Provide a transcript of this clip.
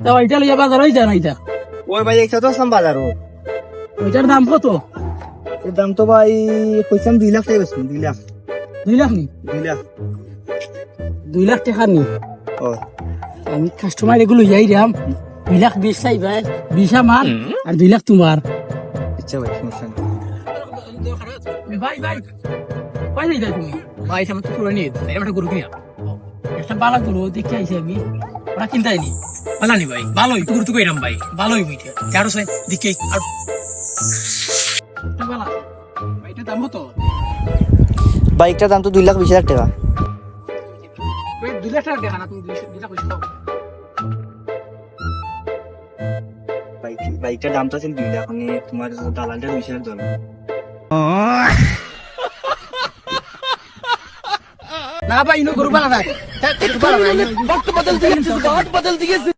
তা ওইটা লইয়া বাজার হয়ে যায় না এটা ওই ভাই একটা তো আসলাম বাজারও। ওইটার দাম কত? এর দাম তো ভাই কইসাম দুই লাখ টাকা বেশি দুই লাখ। দুই লাখ নি? দুই লাখ। দুই লাখ টাকা নি? ও। আমি কাস্টমার এগুলো যাই রাম দুই লাখ বিশ চাই ভাই বিশ আমার আর দুই লাখ তোমার। আচ্ছা ভাই সমস্যা নেই। ভাই ভাই কয় যাই তুমি? ভাই সামনে তো পুরো নিয়ে একটা গরু কিনা। একটা বালা গরু দেখে আইছি আমি। ওরা কিনতে আইনি। বালানি ভাই ভালোই টুকুর টুকু এরাম ভাই ভালোই বইটা চারো সাই দেখে আর বালা দাম কত বাইকটার দাম তো দুই লাখ বিশ হাজার টাকা দুই লাখ টাকা দেখা না তুমি দুই লাখ পয়সা দাও বাইক বাইকটার দাম তো আছে দুই লাখ মানে তোমার দালালটা বিশ হাজার ধরো না ভাই ইনো গরু বালা না বদল দিয়ে বদল দিয়ে